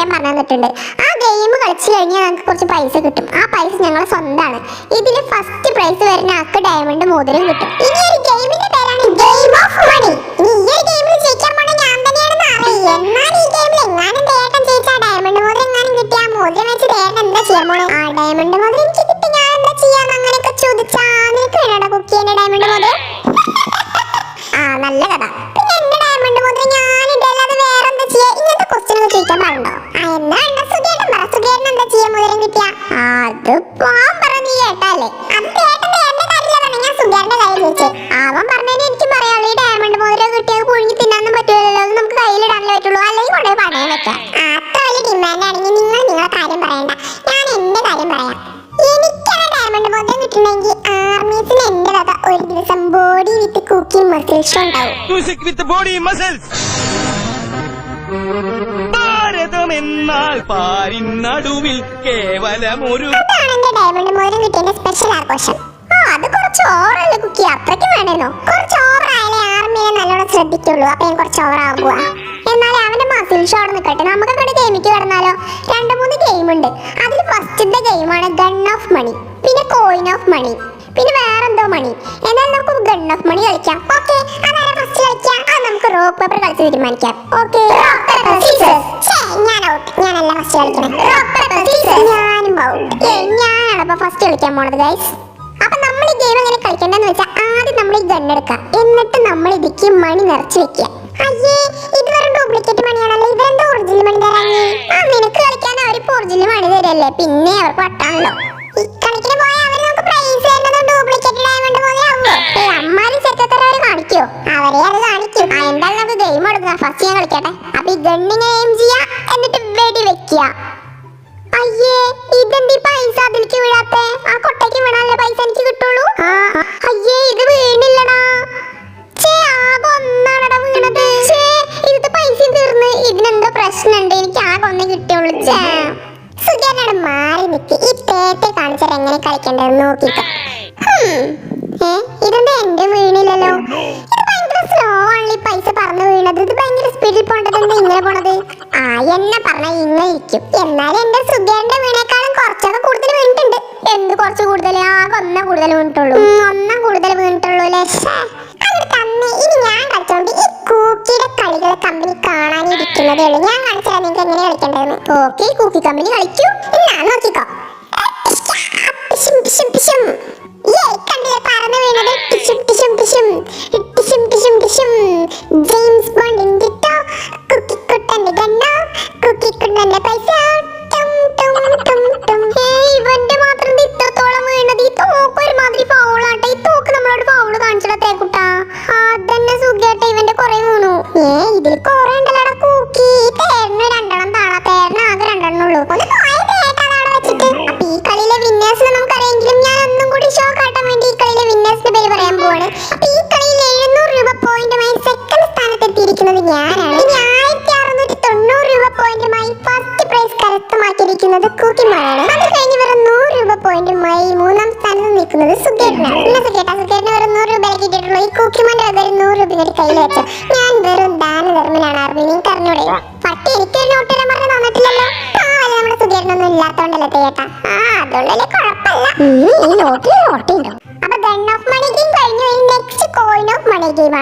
കളിക്കാൻ പറഞ്ഞു തന്നിട്ടുണ്ട്. ആ ഗെയിം കളിച്ചു കഴിഞ്ഞാൽ നമുക്ക് കുറച്ച് പൈസ കിട്ടും. ആ പൈസ ഞങ്ങളെ സ്വന്തമാണ് ഇതിൽ ഫസ്റ്റ് പ്രൈസ് വരുന്ന ആൾക്ക് ഡയമണ്ട് മോതിരം കിട്ടും. ഇനി ഒരു ഗെയിമിന്റെ പേരാണ് ഗെയിം ഓഫ് മണി ഇനി ഈ ഒരു ഗെയിമിൽ ജയിക്കാൻ പോണ ഞാൻ തന്നെയാണെന്ന് അറിയാം എന്നാൽ ഈ ഗെയിമിൽ എങ്ങാനും ഡയമണ്ട് മോതിരം എങ്ങാനും കിട്ടിയ ആ മോതിരം വെച്ച് എന്താ ചെയ്യാൻ പോണേ? ആ ഡയമണ്ട് മോതിരം music with body muscles Bharatam എന്നാൽ പാരിൻ നടുവിൽ കേവലമൊരു സ്പെഷ്യൽ ആഘോഷം. അത് കുറച്ച് ഓവറല്ലേ കുക്കി? അത്രയ്ക്ക് വേണേനോ കുറച്ച് ഓവർ ആയാലേ ആർമിയെ നല്ലോണം ശ്രദ്ധിക്കുള്ളൂ. അപ്പൊ ഞാൻ കുറച്ച് ഓവർ എന്നാലേ അവന്റെ മസിൽ ഷോ അവിടെ നിൽക്കട്ടെ നമുക്ക് അങ്ങോട്ട് ഗെയിമിക്ക് കിടന്നാലോ? രണ്ട് മൂന്ന് ഗെയിം ഉണ്ട്. അതിൽ ഫസ്റ്റത്തെ ഗെയിമാണ് ഗൺ ഓഫ് മണി പിന്നെ കോയിൻ ഓഫ് മണി പിന്നെ വേറെന്തോ മണി എന്നാൽ നമുക്ക് ഗൺ ഓഫ് മണി കളിക്കാം. ഓക്കെ റോക്ക് പേപ്പർ കളിച്ച് തീരുമാനിക്കാം ഓക്കെ ഞാനല്ല ഫസ്റ്റ് കളിക്കണം ഞാനും ഞാനാണ് അപ്പൊ ഫസ്റ്റ് കളിക്കാൻ പോണത് ഗൈസ് അപ്പൊ നമ്മൾ ഈ ഗെയിം എങ്ങനെ കളിക്കേണ്ടതെന്ന് വെച്ചാൽ ആദ്യം നമ്മൾ ഈ ഗൺ എടുക്കാം എന്നിട്ട് നമ്മൾ ഇതിക്ക് മണി നിറച്ച് വെക്കുക. അയ്യേ ഇത് വെറും ഡ്യൂപ്ലിക്കേറ്റ് മണിയാണല്ലോ ഇവരെന്താ ഒറിജിനൽ മണി തരാഞ്ഞേ ആ നിനക്ക് കളിക്കാൻ അവരിപ്പോ ഒറിജിനൽ മണി തരല്ലേ? പിന്നെ അവർക്ക് വട്ടാണല്ലോ ഈ കളിക്കിന് പോയാൽ അവർ പ്രൈസ് തരുന്നത് ഡ്യൂപ്ലിക്കേറ്റ് ഡയമണ്ട് പോലെ ആവുമോ അമ്മാരി ചെക്കത്തരവര് കാണിക്കോ? അവരെ അത് എന്തായാലും നമുക്ക് ഗെയിം എടുക്കാം. ഫസ്റ്റ് ഞാൻ കളിക്കട്ടെ. അപ്പൊ ഈ ഗണ്ണിനെ എയിം ചെയ്യാ എന്നിട്ട് വെടി വെക്കുക അയ്യേ ഇതെന്തി പൈസ അതിലേക്ക് വീഴാത്തെ? ആ കൊട്ടയ്ക്ക് വീണാലേ പൈസ എനിക്ക് കിട്ടുള്ളൂ? അയ്യേ ഇത് വീണില്ലടാ. ചേ ആകെ ഒന്നാണടാ വീണത്. ചേ ഇതിത്തെ പൈസ തീർന്ന്. ഇതിനെന്തോ പ്രശ്നമുണ്ട്. എനിക്ക് ആകെ ഒന്നേ കിട്ടിയുള്ളൂ. ചേ സുഖേനോട് മാറി നിൽക്കി ഈ തേത്തെ കാണിച്ചാൽ എങ്ങനെ കളിക്കണ്ടെന്ന് നോക്കിക്കോ. പോണ്ടത് എന്താ ഇങ്ങനെ പോണത്? ആ എന്നെ പറഞ്ഞ ഇങ്ങനെ ഇരിക്കും. എന്നാലും എന്റെ സുഖേന്റെ വീണേക്കാളും കുറച്ചൊക്കെ കൂടുതൽ വീണിട്ടുണ്ട്. എന്ത് കുറച്ച് കൂടുതൽ? ആകെ ഒന്നേ കൂടുതൽ വീണിട്ടുള്ളൂ. ഒന്നാം കൂടുതൽ വീണിട്ടുള്ളൂ ഇനി ഞാൻ കളിച്ചോണ്ട് ഈ കൂക്കിയുടെ കളികൾ കമ്പനി കാണാനിരിക്കുന്നതേ ഉള്ളൂ. ഞാൻ കാണിച്ചാൽ നിങ്ങൾക്ക് എങ്ങനെ കളിക്കേണ്ടതെന്ന്. Okay കൂക്കി company കളിക്കൂ. കരസ്ഥമാക്കിയിരിക്കുന്നത് കുക്കിമാരാണ് അത് കഴിഞ്ഞ് വെറും നൂറ് രൂപ പോയിന്റുമായി മൂന്നാം സ്ഥാനത്ത് നിൽക്കുന്നത് സുഖേട്ടനാണ്. ഇല്ല സുഖേട്ട സുഖേട്ടന് വെറും നൂറ് രൂപ കിട്ടിയിട്ടുള്ളൂ. ഈ കുക്കിമാന്റെ വെറും നൂറ് രൂപ കൂടി കയ്യിൽ വെച്ചു ഞാൻ വെറും ദാനധർമ്മനാണ് നിങ്ങൾക്ക് അറിഞ്ഞൂടെ? പട്ടി എനിക്കൊരു നോട്ട് തരാൻ പറഞ്ഞു തന്നിട്ടില്ലല്ലോ. പാവല്ലേ നമ്മുടെ സുഖേട്ടനൊന്നും ഇല്ലാത്തോണ്ടല്ലേ തേട്ടാ ആ അതുകൊണ്ടല്ലേ കുഴപ്പമില്ല. ഈ നോട്ടിൽ നോട്ടുണ്ടോ അപ്പൊ ഗൺ ഓഫ് മണി ഗെയിം കഴിഞ്ഞു. Next coin of money game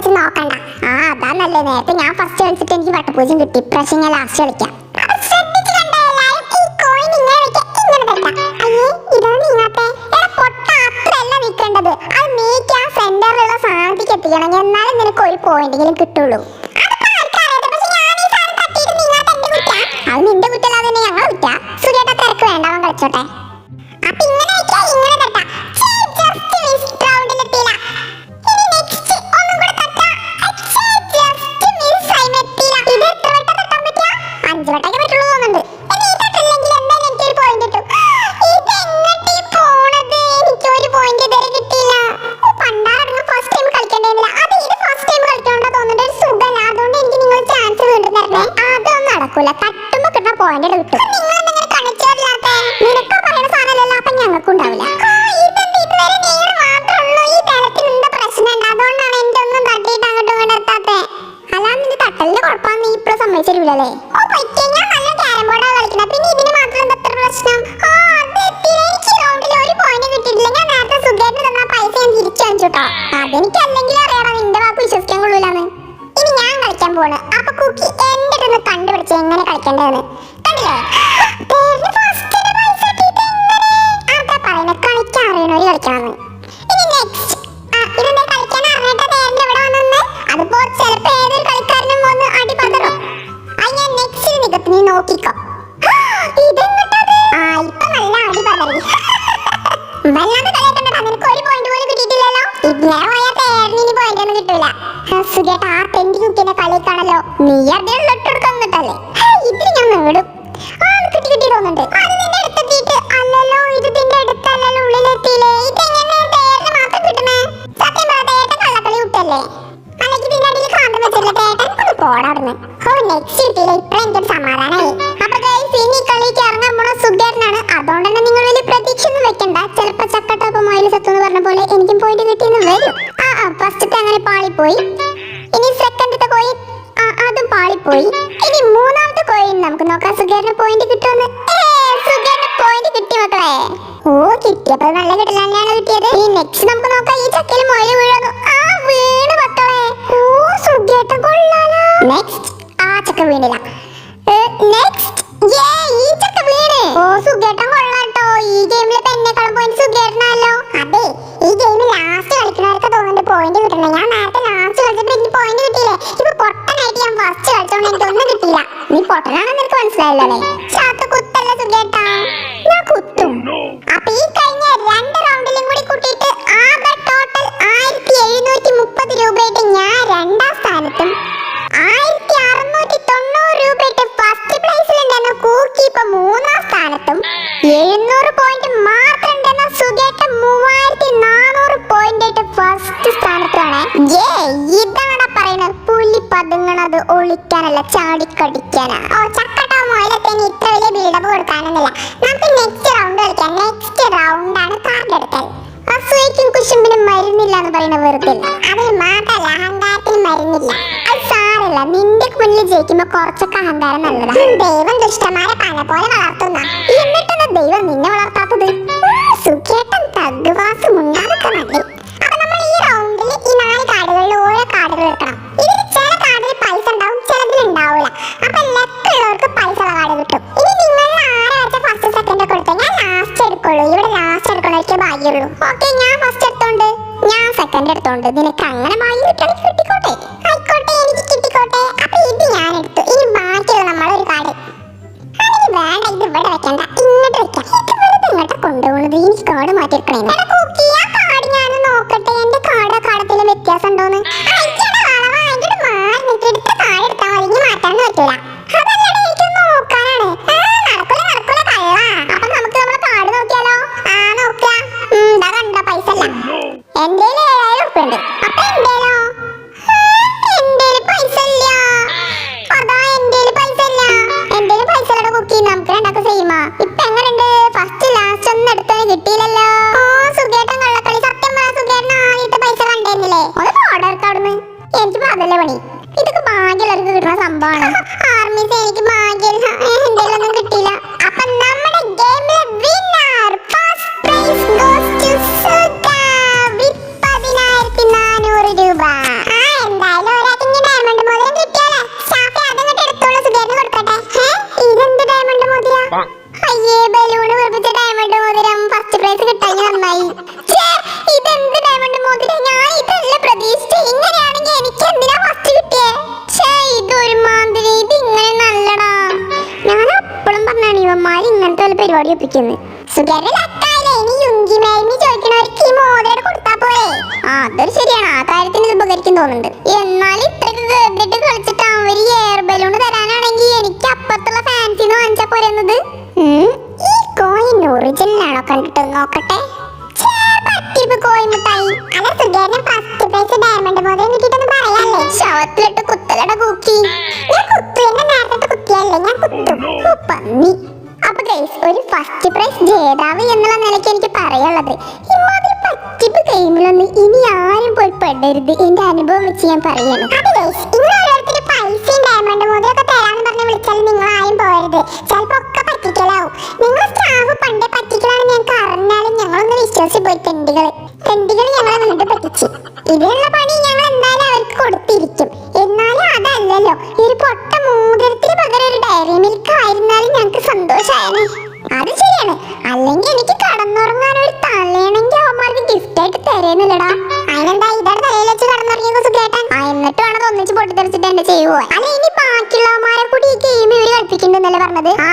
വെച്ച് നോക്കണ്ട ആ അതാ നല്ലത് നേരത്തെ ഞാൻ ഫസ്റ്റ് കളിച്ചിട്ട് എനിക്ക് വട്ടപൂജ്യം കിട്ടി ഇപ്രാവശ്യം ഞാൻ ലാസ്റ്റ് കളിക്കാം അപ്പൊ ശ്രദ്ധിച്ച് കണ്ടോ എല്ലാവരും? ഈ coin ഇങ്ങനെ വെക്കാം, ഇങ്ങനെ വെക്കാം. അയ്യേ, ഇതാണ് നീങ്ങാത്തെ. എടാ പൊട്ട, അത്രയല്ല നിൽക്കേണ്ടത്. അത് നീക്കി ആ സെന്ററിലുള്ള സാധനത്തേക്ക് എത്തിക്കണം എന്നാലും നിനക്ക് ഒരു പോയിന്റെങ്കിലും കിട്ടുള്ളൂ. അത് നിന്റെ കുറ്റല്ലാതെ ഞങ്ങൾ കുറ്റാ സുഖേട്ട തിരക്ക് വേണ്ട അവൻ കളിച്ചോട്ടെ വട്ടമൊക്കെ പറ്റുള്ളൂ തോന്നുന്നുണ്ട്. കളിക്കാൻ പോണ്. അപ്പൊ കുക്കി എന്റെ കണ്ടുപിടിച്ച് എങ്ങനെ കളിക്കണ്ടെന്ന് കണ്ടില്ലേ? കളിക്കാൻ ഇനി നെക്സ്റ്റ് കളിക്കാൻ ഇവിടെ ചിലപ്പോ ഏതൊരു കളിക്കാരനും വന്ന് ആ നിനക്ക് ഒരു പോയിന്റ് പോലും കിട്ടിയിട്ടില്ലല്ലോ. ഇങ്ങനെ പോയാൽ പോയിന്റ് ഒന്നും കിട്ടൂല. സുഖേട്ട നീ അതേ ഉള്ളിട്ടെടുക്കുന്നിട്ടല്ലേ ഇതിന് ഞാൻ നേടും. ആ കിട്ടി കിട്ടി തോന്നുന്നുണ്ട്. അത് നിന്റെ അല്ലല്ലോ ഇത് നിന്റെ അടുത്തല്ലല്ലോ ഉള്ളിലെത്തിയില്ലേ? ഇതെങ്ങനെ തേരിന് മാത്രം കിട്ടുന്നേ? സത്യം പറ തേട്ടൻ കള്ളക്കളി വിട്ടല്ലേ? അല്ലെങ്കിൽ ഇതിന്റെ അടിയിൽ കാന്തം വെച്ചില്ല തേട്ടൻ ഒന്ന് ഓ നെക്സ്റ്റ് കിട്ടിയില്ല? ഇപ്പഴ എനിക്കൊരു സമാധാനമായി അപ്പൊ ഗൈസ് ഇനി കളിക്ക് ഇറങ്ങാൻ പോണ സുഖേരനാണ് അതുകൊണ്ട് തന്നെ നിങ്ങൾ വലിയ പ്രതീക്ഷ വെക്കണ്ട. ചിലപ്പോ ചക്കട്ടൊപ്പം മൊയിൽ സത്തു എന്ന് പറഞ്ഞ പോലെ എനിക്കും പോയിട്ട് കിട്ടിയെന്ന് വരും. ആ ഫസ്റ്റത്തെ അങ്ങനെ പാളിപ്പോയി. ഇനി സെക്കൻഡത്തെ അതും പാളിപ്പോയി ഇനി മൂന്നാമത്തെ കോയിൻ നമുക്ക് നോക്കാം. സുഖേറിന് പോയിന്റ് കിട്ടുമെന്ന്. പോയിന്റ് കിട്ടി മക്കളെ. ഓ നല്ല നെക്സ്റ്റ് നമുക്ക് നോക്കാം. ഈ ആ മക്കളെ. ഓ നെക്സ്റ്റ് ആ ചക്ക വീണില്ല. നിനക്ക് മനസ്സിലായല്ലോ കുത്തല്ല സുഖേട്ടാ ഞാൻ കുത്തും. അപ്പൊ ഈ കഴിഞ്ഞ രണ്ട് റൗണ്ടിലും കൂടി കൂട്ടിയിട്ട് ആകെ ടോട്ടൽ ആയിരത്തി എഴുന്നൂറ്റി മുപ്പത് ഞാൻ രണ്ടാം സ്ഥാനത്തും ആയിരത്തി അറുന്നൂറ്റി തൊണ്ണൂറ് ഫസ്റ്റ് പ്ലേസിലുണ്ടെന്ന കൂക്കി ഇപ്പൊ മൂന്നാം സ്ഥാനത്തും. എഴുന്നൂറ് പോയിന്റ് മാത്രം ഉണ്ടെന്ന സുഖേട്ട മൂവായിരത്തി നാനൂറ് പോയിന്റ് ആയിട്ട് ഫസ്റ്റ് സ്ഥാനത്താണ് ഏ ഇതാണ് പറയുന്നത്. പുലി പതുങ്ങണത് ഒളിക്കാനല്ല ചാടിക്കടിക്കാനാ. കുശുമ്പിനും മരുന്നില്ല എന്ന് പറയുന്ന വെറുതെ അതിന് മാത്രല്ല അഹങ്കാരത്തിന് മരുന്നില്ല. അത് സാരല്ല നിന്റെ മുന്നിൽ ജയിക്കുമ്പോ കുറച്ചൊക്കെ അഹങ്കാരം നല്ലതാണ് ദൈവം ദുഷ്ടമാരെ പല പോലെ വളർത്തുന്ന. എന്നിട്ടാണ് ദൈവം നിന്നെ വളർത്താത്തത്? സുഖേട്ടൻ തഗ്വാസം ഇവിടെ വെക്കണ്ട. ഇങ്ങോട്ട് വെക്കാം. ഇതുപോലെ ഇങ്ങോട്ട് കൊണ്ടുപോകുന്നത് എനിക്ക് കാർഡ് മാറ്റി വെക്കണേ എടാ കുക്കി, ആ കാർഡ് ഞാൻ നോക്കട്ടെ. എന്റെ കാർഡ് കാടത്തിലും വ്യത്യാസം ഉണ്ടോന്ന് അയ്യടാ ഏഴായിരം അതിന്റെ ഭാഗ്യമുള്ളവർക്ക് ആ അതൊരു ശരിയാണ് ആ കാര്യത്തിന് ഇത് ഉപകരിക്കും തോന്നുന്നുണ്ട് എന്നാൽ ഇത്രക്ക് കേട്ടിട്ട് കളിച്ചിട്ട് അവർ എയർ ബലൂൺ തരാനാണെങ്കിൽ എനിക്ക് അപ്പുറത്തുള്ള ഫാൻസിന്ന് വാങ്ങിച്ചാ പോരുന്നത് ഈ കോയിൻ ഒറിജിനൽ ആണോ കണ്ടിട്ട് നോക്കട്ടെ? ശവത്തിലിട്ട് കുത്തലട കൂക്കി. ഞാൻ കുത്തു, എന്നെ നേരത്തെ കുത്തിയല്ലേ, ഞാൻ കുത്തും. പന്നി. ഗൈസ് ഒരു ഫസ്റ്റ് പ്രൈസ് ജേതാവ് എന്നുള്ള നിലയ്ക്ക് എനിക്ക് പറയാനുള്ളത്. ഇമ്മാതിരി പറ്റിപ്പ് ഗെയിമിലൊന്നും ഇനി ആരും പോയി പെടരുത്. എന്റെ അനുഭവം വെച്ച് ഞാൻ പറയാണ്. പൈസയും ഡയമണ്ട് തരാന്ന് വിളിച്ചാൽ നിങ്ങൾ ആരും ഒക്കെ നിങ്ങൾ പണ്ടേ ഞങ്ങളൊന്ന് വിശ്വസിച്ച് പോയി തെണ്ടികൾ തെണ്ടികൾ ഞങ്ങളെ വീണ്ടും പറ്റിച്ച്. ഇതിനുള്ള പണി എന്നല്ലേ പറഞ്ഞത്? ആ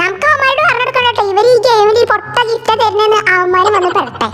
നമുക്ക് അവന്മാരോട് പറഞ്ഞെടുക്കണം കേട്ടോ ഇവർ ഈ ഗെയിമിൽ ഈ പൊട്ട ഗിഫ്റ്റ് തരുന്നെന്ന് അവന്മാർ വന്ന് പെടട്ടെ